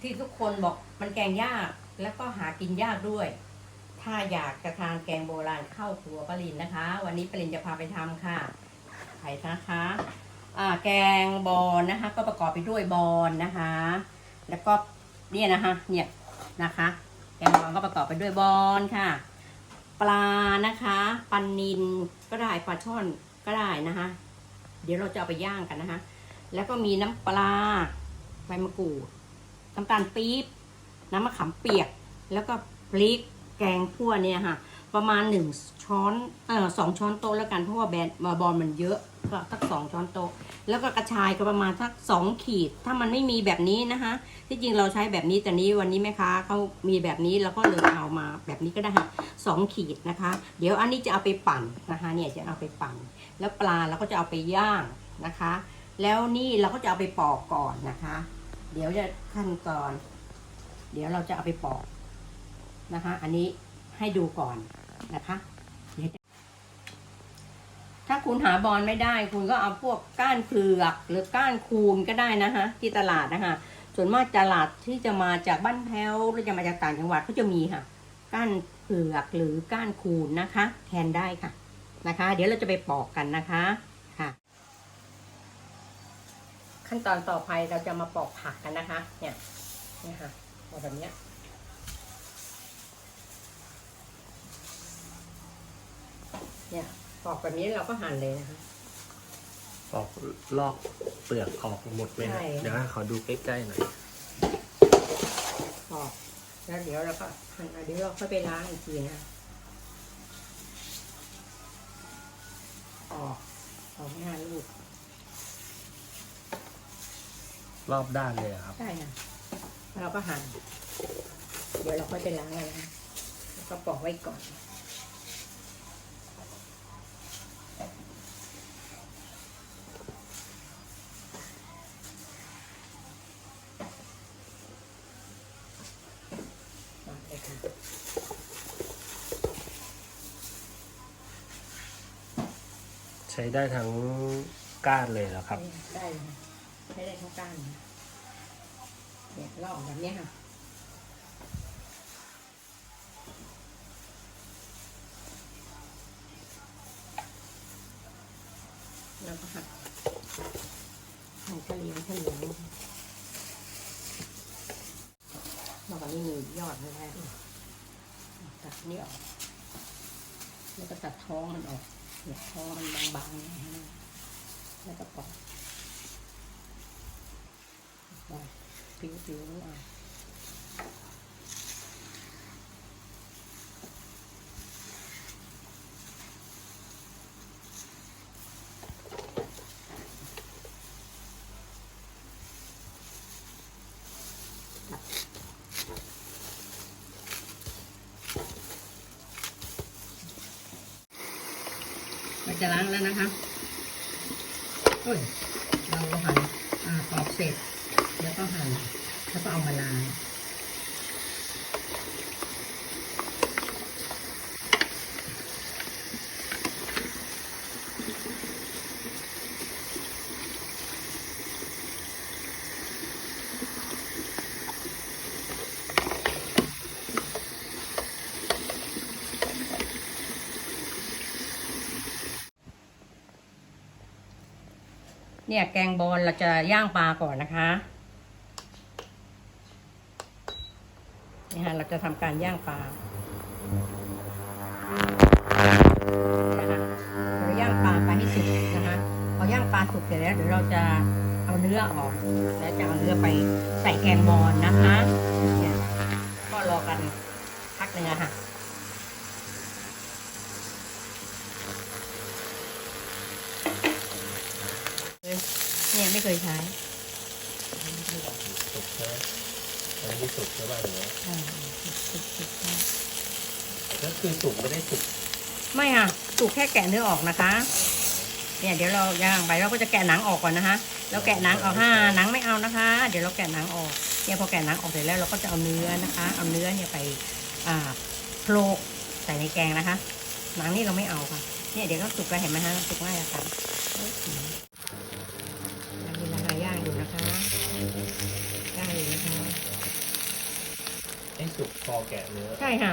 ที่ทุกคนบอกมันแกงยากแล้วก็หากินยากด้วย ถ้าอยากจะทานแกงโบราณเข้าครัวปรินนะคะ วันนี้ปรินจะพาไปทำค่ะไข่นะคะแกงบอลนะคะ ก็ประกอบไปด้วยบอลนะคะ แล้วก็เนี่ยนะคะ เนี่ยนะคะ แกงบอลก็ประกอบไปด้วยบอลค่ะ ปลานะคะปันนินก็ได้ปลาช่อนก็ได้นะคะ เดี๋ยวเราจะเอาไปย่างกันนะคะ แล้วก็มีน้ำปลาใบมะกรูด น้ำตาลปี๊บน้ำมะขามเปียก แล้วก็พริกแกงขั่วเนี่ยค่ะ ประมาณหนึ่งช้อนเออสองช้อนโต๊ะแล้วกันเพราะว่าแบนมาบอลมันเยอะก็สักสองช้อนโต๊ะ แล้วก็กระชายก็ประมาณสักสองขีด ถ้ามันไม่มีแบบนี้นะคะที่จริงเราใช้แบบนี้แต่นี้วันนี้แม่ค้าเขามีแบบนี้เราก็เลยเอามาแบบนี้ก็ได้ค่ะสองขีดนะคะ เดี๋ยวอันนี้จะเอาไปปั่นนะคะเนี่ยจะเอาไปปั่น แล้วปลาเราก็จะเอาไปย่างนะคะ แล้วนี่เราก็จะเอาไปปอกก่อนนะคะ เดี๋ยวจะขั้นตอน เดี๋ยวเราจะเอาไปปอกนะคะ อันนี้ให้ดูก่อนนะคะถ้าคุณหาบอลไม่ได้ คุณก็เอาพวกก้านเผือกหรือก้านคูนก็ได้นะคะที่ตลาดนะคะส่วนมากตลาดที่จะมาจากบ้านแพ้วหรือจะมาจากต่างจังหวัดก็จะมีค่ะ ก้านเผือกหรือก้านคูนนะคะ แทนได้ค่ะนะคะ เดี๋ยวเราจะไปปอกกันนะคะ ขั้นตอนต่อไปเราจะมาปอกผักกันนะคะ เนี่ยเนี่ยค่ะปอกแบบเนี้ยเนี่ยปอกแบบนี้เราก็หั่นเลยนะคะปอกลอกเปลือกออกหมดเลยใช่นะเดี๋ยวให้ขอดูใกล้ๆหน่อยปอกแล้วเดี๋ยวเราก็หั่นเอาเดี๋ยวเราค่อยไปล้างอีกทีนะออกออกห้าลูก รอบด้านเลยอะครับ ใช่ค่ะแล้วเราก็หั่น เดี๋ยวเราค่อยไปล้างกันนะแล้วก็ปอกไว้ก่อนมาเลยค่ะ ใช้ได้ทั้งก้านเลยเหรอครับ ได้เลยค่ะใช้ได้ทั้งก้านเนี่ยลอกแบบนี้ค่ะแล้วก็หักหั่นเฉลียวเฉลียวแล้วก็นี่มียอดไม่ได้ตัดนี่ออกแล้วก็ตัดท้องมันออกเนี่ยท้องมันบางๆแล้วก็ปอกป ผิวๆนี่เอาเราจะล้างแล้วนะคะ โอ้ย เราหั่นอ่าปอกเสร็จ ก็หั่นแล้วก็เอามาล้างเนี่ยแกงบอลเราจะย่างปลาก่อนนะคะ นี่ฮะเราจะทำการย่างปลานะคะเราย่างปลาไปให้สุกนะคะพอย่างปลาสุกเสร็จแล้วเดี๋ยวเราจะเอาเนื้อออก แล้วจะเอาเนื้อไปใส่แกงบอลนะคะเนี่ยก็รอกันพักหนึ่งอะค่ะเนี่ยไม่เคยใช้ อันนี้สุกใช่ป่ะหรือว่าอ่าสุกสุกสุกก็คือสุกไม่ได้สุกไม่ค่ะสุกแค่แกะเนื้อออกนะคะ เนี่ยเดี๋ยวเราย่างไปเราก็จะแกะหนังออกก่อนนะคะแล้วแกะหนังออกห้าหนังไม่เอานะคะ เดี๋ยวเราแกะหนังออกเนี่ยพอแกะหนังออกเสร็จแล้วเราก็จะเอาเนื้อนะคะ เอาเนื้อเนี่ยไปอ่าโขลกใส่ในแกงนะคะ หนังนี่เราไม่เอาค่ะ เนี่ยเดี๋ยวก็สุกแล้วเห็นไหมฮะสุกง่ายอะค่ะเวลาย่างอยู่นะคะ แกะเนื้อใช่ค่ะ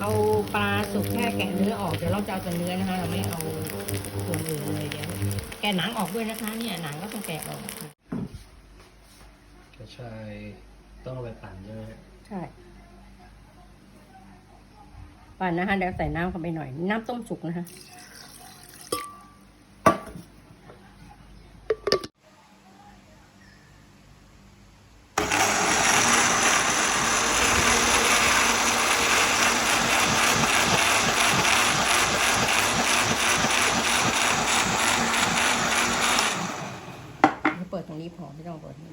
เอาปลาสุกแค่แกะเนื้อออก เดี๋ยวเราจะเอาแต่เนื้อนะคะ เราไม่เอาส่วนอื่นเลยเดี๋ยวแกะหนังออกด้วยนะคะ เนี่ยหนังก็ต้องแกะออกค่ะกระชายต้องเอาไปปั่นด้วยใช่ ปั่นนะคะเดี๋ยวใส่น้ำเข้าไปหน่อย น้ำต้มสุกนะคะ เปิดตรงนี้พอไม่ต้องเปิดนี่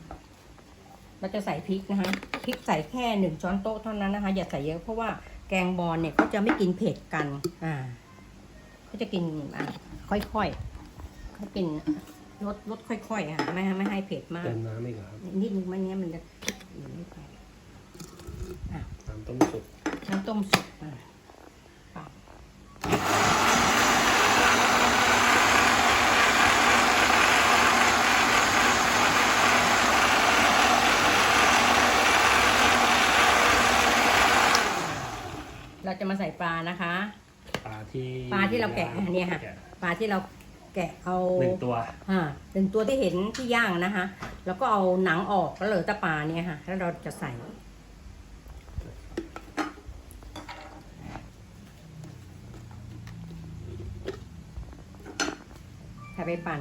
เรา จะใส่พริกนะคะพริกใส่แค่หนึ่งช้อนโต๊ะเท่านั้นนะคะ อย่าใส่เยอะเพราะว่าแกงบอลเนี่ยเขาจะไม่กินเผ็ดกัน อ่าเขาจะกินอ่าค่อยๆเขากินลดลดค่อยๆอะไม่ให้ไม่ให้เผ็ดมากเติมน้ำอีกเหรอครับนิดนึงมันเนี้ยมันจะอยู่ไม่ไปอะน้ำต้มสุกน้ำต้มสุกอะ เราจะมาใส่ปลานะคะ ปลาที่ปลาที่เราแกะอันเนี้ยค่ะแกปลาที่เราแกะเอาหนึ่งตัวอ่าหนึ่งตัวที่เห็นที่ย่างนะคะ แล้วก็เอาหนังออกแล้วเหลือแต่ปลาเนี่ยค่ะ แล้วเราจะใส่ใส่ไปปั่น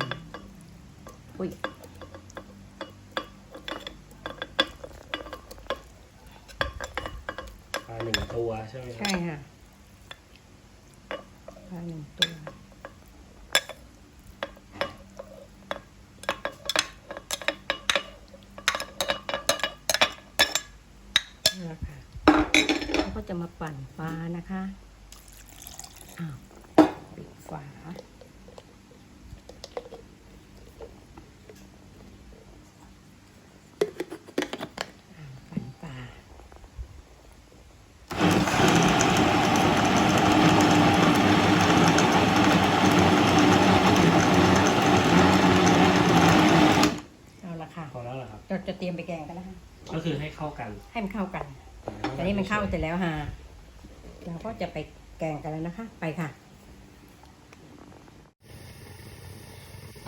อุ้ย ปลา หนึ่งตัวใช่ไหมครับใช่ค่ะปลาหนึ่งตัว นี่แหละค่ะแล้วก็จะมาปั่นปลานะคะ อ้าว ปิดฝาปั่นปลา เอาละค่ะ พอแล้วเหรอครับ เราจะเตรียมไปแกงกันแล้วค่ะ ก็คือให้เข้า กันให้มันเข้ากันตอนนี้มันเข้าเสร็จแล้วฮะเราก็จะไปแกงกันแล้วนะคะ ไปค่ะ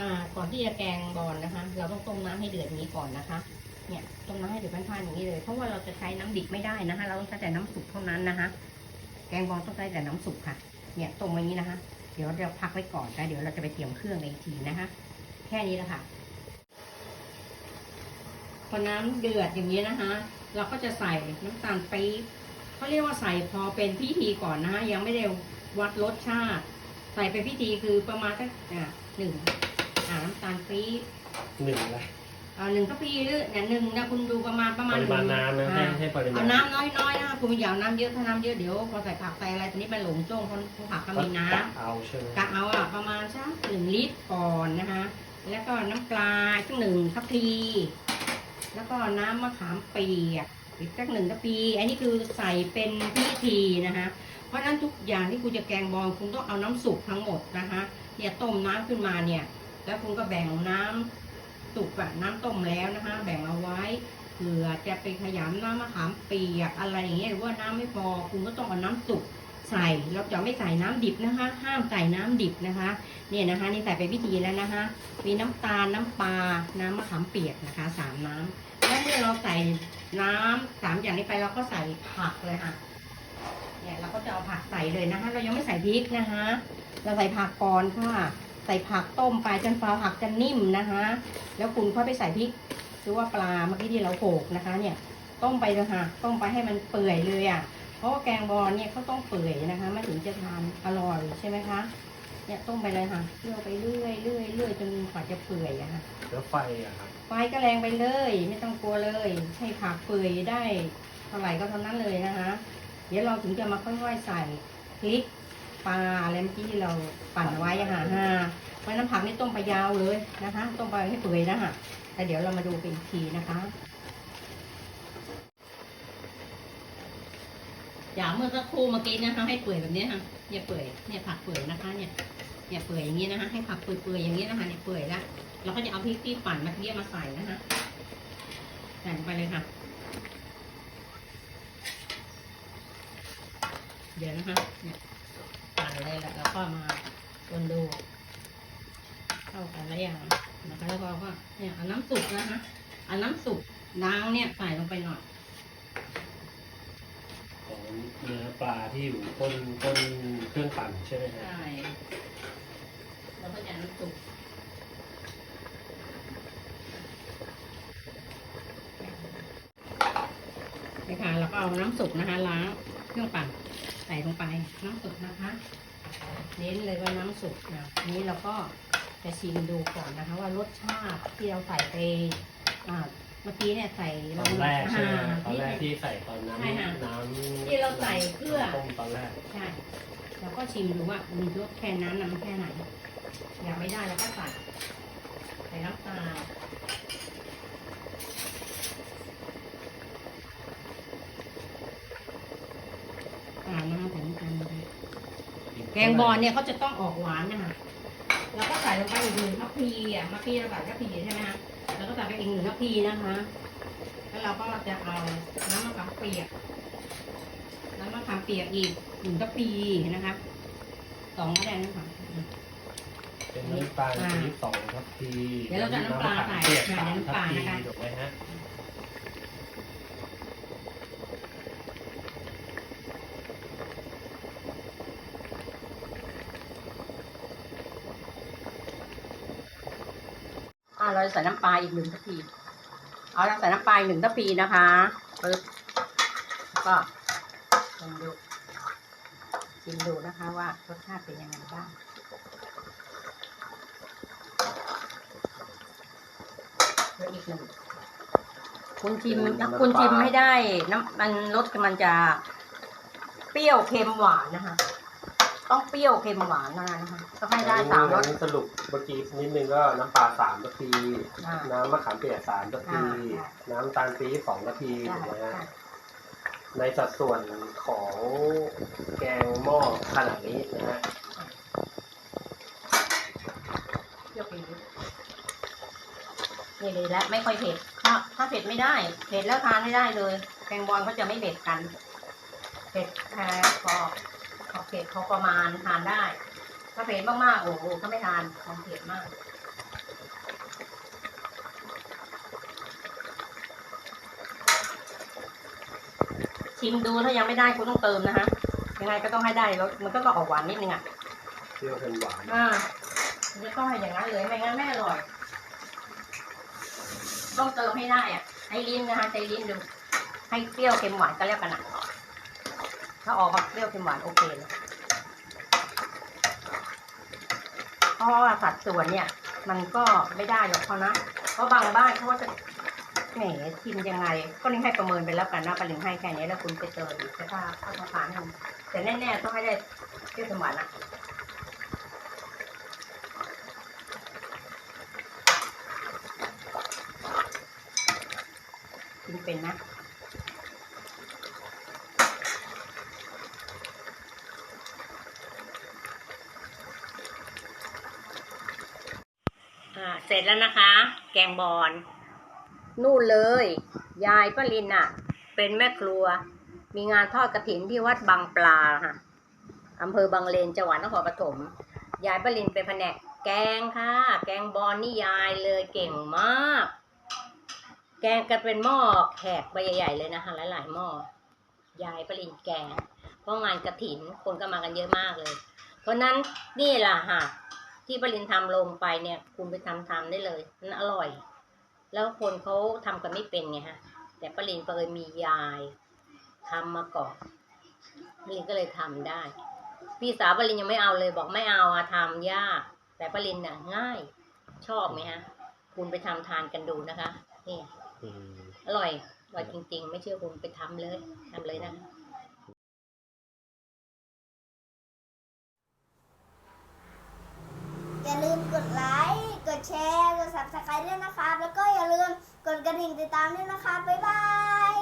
อ่า ก่อนที่จะแกงบอลนะคะ เราต้องต้มน้ำให้เดือดอย่างนี้ก่อนนะคะ เนี่ยต้มน้ำให้เดือดพันๆอย่างนี้เลย เพราะว่าเราจะใช้น้ำดิบไม่ได้นะคะ เราต้องใช้แต่น้ำสุกเท่านั้นนะคะ แกงบอลต้องใช้แต่น้ำสุกค่ะ เนี่ยต้มไว้อย่างนี้นะคะ เดี๋ยวเราพักไว้ก่อนแล้วเดี๋ยวเราจะไปเตรียมเครื่องในอีกทีนะคะ แค่นี้แหละค่ะพอน้ำเดือดอย่างนี้นะคะ เราก็จะใส่น้ำตาลปี๊บเขาเรียกว่าใส่พอเป็นพิธีก่อนนะคะยังไม่ได้วัดรสชาติ ใส่เป็นพิธีคือประมาณสักอะหนึ่งอ่าน้ำตาลปี๊บหนึ่งอะไรอ่าหนึ่งกะปีหรือเนี่ยหนึ่งนะคุณดูประมาณประปมาณริมาณน้ำนะให้อ่าให้ปริมาเอาณน้ำน้อยๆนะคะคุณอย่าเอาน้ำเยอะถ้าน้ำเยอะเดี๋ยวพอใส่ผักใส่อะไรทีนี้มันหลงจ้งเพราะเพราะผักก็มีน้ำกะเอาใช่ไหมกะเอาอะประมาณสักหนึ่งลิตรก่อนนะคะแล้วก็น้ำปลาสักหนึ่งทัพพี แล้วก็น้ำมะขามเปียกอีกสักหนึ่งทัพพีอันนี้คือใส่เป็นพิธีนะคะ เพราะฉะนั้นทุกอย่างที่คุณจะแกงบอลคุณต้องเอาน้ำสุกทั้งหมดนะคะเนี่ยต้มน้ำขึ้นมาเนี่ย แล้วคุณก็แบ่งน้ำสุกอะน้ำต้มแล้วนะคะ แบ่งเอาไว้เผื่อจะไปขยำน้ำมะขามเปียกอะไรอย่างเงี้ยหรือว่าน้ำไม่พอคุณก็ต้องเอาน้ำสุก ใส่เราจะไม่ใส่น้ำดิบนะคะ ห้ามใส่น้ำดิบนะคะ เนี่ยนะคะนี่ใส่ไปพิธีแล้วนะคะ มีน้ำตาลน้ำปลาน้ำมะขามเปียกนะคะสามน้ำแล้วเมื่อเราใส่น้ำสามอย่างนี้ไปเราก็ใส่ผักเลยค่ะเนี่ยเราก็จะเอาผักใส่เลยนะคะ เรายังไม่ใส่พริกนะคะ เราใส่ผักก่อนค่ะ ใส่ผักต้มไปจนปลาผักจะนิ่มนะคะ แล้วคุณค่อยไปใส่พริกหรือว่าปลาเมื่อกี้ที่เราโขกนะคะ เนี่ยต้มไปเลยค่ะ ต้มไปให้มันเปื่อยเลยอะ เพราะว่าแกงบอลเนี่ยเขาต้องเปื่อยนะคะไม่ถึงจะทานอร่อยใช่ไหมคะเนี่ยต้มไปเลยค่ะเลื่อยไปเรื่อยเรื่อยเรื่อยจนกว่าจะเปื่อยอะค่ะแล้วไฟอะครับไฟก็แรงไปเลย ไม่ต้องกลัวเลย ให้ผักเปื่อยได้เท่าไหร่ก็เท่านั้นเลยนะคะ เดี๋ยวเราถึงจะมาค่อยๆใส่พริกปลาอะไรเมื่อกี้ที่เราปั่นไว้อะค่ะฮะเพราะน้ำผักนี่ต้มไปยาวเลยนะคะ ต้มไปให้เปื่อยนะคะแต่เดี๋ยวเรามาดูเป็นอีกทีนะคะ อย่าเมื่อสักครู่เมื่อกี้นะคะให้เปื่อยแบบนี้ค่ะเนี่ยเปื่อยเนี่ยผักเปื่อยนะคะ เนี่ยเนี่ยเปื่อยอย่างนี้นะคะ ให้ผักเปื่อยๆอย่างนี้นะคะเนี่ยเปื่อยแล้วเราก็จะเอาพริกที่ปั่นมื่อกี้มาใส่นะคะใส่ลงไปเลยค่ะ เดี๋ยวนะคะ เนี่ยปั่นเลยแล้วก็มาคนดูเข้ากันแล้วยังนะคะแล้วก็เนี่ยเอาน้ำสุกนะคะเอาน้ำสุกล้างเนี่ยใส่ลงไปหน่อย เนื้อปลาที่อยู่ก้นก้นเครื่องปั่นใช่ไหมฮะใช่แล้วก็จะน้ำสุกนี่ค่ะแล้วก็เอาน้ำสุกนะคะล้างเครื่องปั่นใส่ลงไปน้ำสุกนะคะ เน้นเลยว่าน้ำสุกนะนี้เราก็จะชิมดูก่อนนะคะ ว่ารสชาติที่เราใส่ไปอ่า เมื่อกี้เนี่ยใส่ตอนแรกใช่ไหมฮะตอนที่แรกที่ใส่ตอนน้ำใช่ค่ะน้ำที่เราใส่เพื่อต้มตอนแรกใช่เราก็ชิมดูว่ามีรสแค่นั้นน้ำแค่ไหนอยากไม่ได้เราก็ใส่ใส่น้ำตาลอ่านะคะใส่น้ำตาลลงไปแกงบอลเนี่ยเขาจะต้องออกหวานนะคะแล้วก็ใส่ลงไปอีกหนึ่งทัพพีอะมะพีเราใส่ทัพพีใช่ไหมคะแล้ว ก็ใส่ไปอีกหนึ่งทัพพีนะคะ แล้วเราก็จะเอาน้ำมะขามเปียก น้ำมะขามเปียกอีกหนึ่งกะปีนะคะสองก็ได้นะคะเป็นน้ำตาลปี๊บสองทัพพีเดี๋ยวเราจะน้ำปลาใส่เปียกใส่สามน้ำทัปพลาพีนะคะถูกไหมฮะ อ่า เราจะใส่น้ำปลาอีกหนึ่งกะปีเอาเราใส่น้ำปลาอีกหนึ่งกะปีนะคะปึ๊บก็ลองดูชิมดูนะคะว่ารสชาติเป็นยังไงบ้างเดี๋ยวอีกหนึ่งคุณชิมคุณชิมให้ได้น้ำมันรสมันจะเปรี้ยวเค็มหวานนะคะ ต้องเปรี้ยวเค็มหวานเท่านั้นนะคะต้องให้ได้สามรส อันนี้สรุปเมื่อกี้นิดนึงก็น้ำปลาสามทัพพีอ่าน้ำมะขามเปียกสามทัพพีอ่า น้ำตาลปี๊บสองทัพพีได้ถูกไหมได้ฮะในสัดส่วนของแกงหม้อขนาดนี้นะฮะเปรี้ยวปี๊ดนี่เลยและไม่ค่อยเผ็ดถ้าถ้าเผ็ดไม่ได้เผ็ดแล้วทานไม่ได้เลยแกงบอลเขาจะไม่เผ็ดกันเผ็ดแค่พอ พอเผ็ดพอประมาณทานได้ ถ้าเผ็ดมากๆโอ้โหก็ไม่ทานมันเผ็ดมากชิมดูถ้ายังไม่ได้คุณต้องเติมนะคะยังไงก็ต้องให้ได้รสมันก็ต้องออกหวานนิดนึงอะเปรี้ยวเค็มหวานอ่าจะต้องให้อย่างนั้นเลยไม่งั้นไม่อร่อย ต้องเติมให้ได้อะให้ลิ้นนะคะใจลิ้นดูให้เปรี้ยวเค็มหวานก็แล้วกันนะ ถ้าออกมาเปรี้ยวเค็มหวานโอเคเลยเพราะว่าสัดส่วนเนี่ย มันก็ไม่ได้หรอกเขานะเพราะบางบ้านเขาจะแหมชิมยังไง ก็ลิงให้ประเมินไปแล้วกันนะปลิงให้แค่นี้แล้วคุณไปเติมอีกใช่ป่ะถ้าต้องการให้แต่แน่ๆต้องให้ได้เปรี้ยวเค็มหวานนะกินเป็นนะ อ่า เส ร็จแล้วนะคะ แกงบอลนู่นเลย ยายป้าลินอะ เป็นแม่ครัว มีงานทอดกระถินที่วัดบางปลาค่ะอำเภอบางเลนจังหวัดนครปฐมยายป้าลินเป็นแผนกแกงค่ะ แกงบอลนี่ยายเลยเก่งมาก แกงกันเป็นหม้อแขกใบใหญ่ๆเลยนะคะ หลายๆหม้อยายปรินแกงเพราะงานกระถินคนก็มากันเยอะมากเลย เพราะนั้นนี่แหละค่ะ ที่ปรินทำลงไปเนี่ย คุณไปทำทำได้เลยมันอร่อย แล้วคนเขาทำกันไม่เป็นไงฮะ แต่ปรินเคยมียายทำมาก่อนปรินก็เลยทำได้ พี่สาวปรินยังไม่เอาเลย บอกไม่เอาอะทำยากแต่ปรินน่ะ ง่าย ชอบไหมฮะ คุณไปทำทานกันดูนะคะนี่อืมอร่อยอร่อยจริง ๆ ไม่เชื่อคุณไปทำเลยทำเลยนะ อย่าลืมกดไลค์ กดแชร์ กด subscribe ด้วยนะครับ แล้วก็อย่าลืมกดกระดิ่งติดตามด้วยนะคะ บ๊ายบาย